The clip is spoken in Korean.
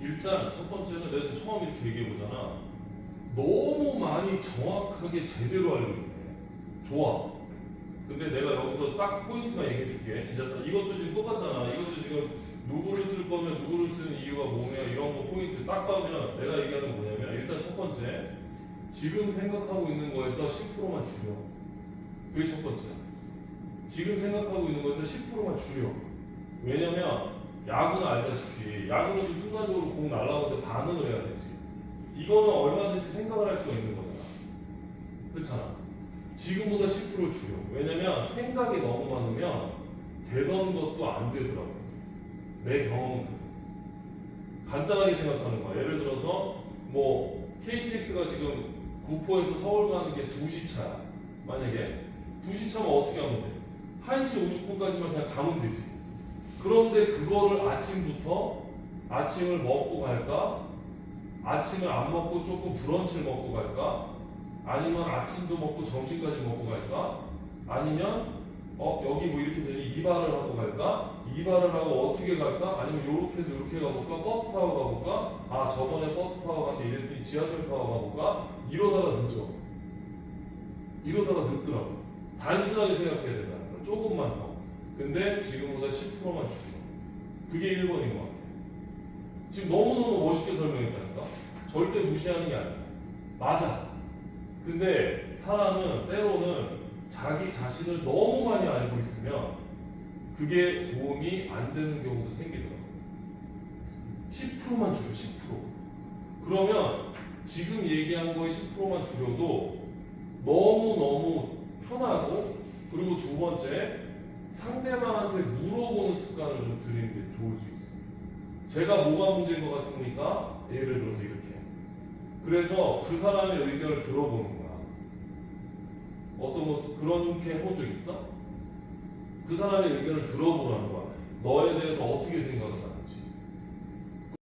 일단 첫 번째는 내가 처음 이렇게 얘기해 보잖아. 너무 많이 정확하게 제대로 알고 있네. 좋아. 근데 내가 여기서 딱 포인트만 얘기해 줄게. 진짜 딱 이것도 지금 똑같잖아. 이것도 지금 누구를 쓸 거면 누구를 쓰는 이유가 뭐며 이런 거 포인트 딱 봐면 내가 얘기하는 건 뭐냐면 일단 첫 번째 지금 생각하고 있는 거에서 10%만 줄여. 그게 첫 번째야. 지금 생각하고 있는 거에서 10%만 줄여. 왜냐면 야구는 알다시피 야구는 좀 순간적으로 공 날라오는데 반응을 해야 되지. 이거는 얼마든지 생각을 할 수가 있는 거잖아. 그렇잖아. 지금보다 10% 줄여. 왜냐면 생각이 너무 많으면 되던 것도 안 되더라고. 내 경험은. 간단하게 생각하는 거야. 예를 들어서 뭐 KTX가 지금 구포에서 서울 가는 게 2시 차야. 만약에 2시 차면 어떻게 하면 돼? 1시 50분까지만 그냥 가면 되지. 그런데 그거를 아침부터 아침을 먹고 갈까? 아침을 안 먹고 조금 브런치를 먹고 갈까? 아니면 아침도 먹고 점심까지 먹고 갈까? 아니면 어 여기 뭐 이렇게 되니 이발을 하고 갈까? 이발을 하고 어떻게 갈까? 아니면 요렇게 해서 이렇게 가볼까? 버스 타고 가볼까? 아 저번에 버스 타고 갔는데 이랬으니 지하철 타고 가볼까? 이러다가 늦어. 이러다가 늦더라고. 단순하게 생각해야 된다는 거야. 조금만 더. 근데 지금보다 10%만 줄여. 그게 1번인 것 같아. 지금 너무너무 멋있게 설명했다니까? 절대 무시하는 게 아니야. 맞아. 근데 사람은 때로는 자기 자신을 너무 많이 알고 있으면 그게 도움이 안 되는 경우도 생기더라고. 10%만 줄여, 10%. 그러면 지금 얘기한 거에 10%만 줄여도 너무너무 편하고 그리고 두 번째 상대방한테 물어보는 습관을 좀 들이는 게 좋을 수 있어요. 제가 뭐가 문제인 것 같습니까? 예를 들어서 이렇게. 그래서 그 사람의 의견을 들어보는 거야. 어떤 거 그렇게 해본 적 있어? 그 사람의 의견을 들어보라는 거야. 너에 대해서 어떻게 생각하나?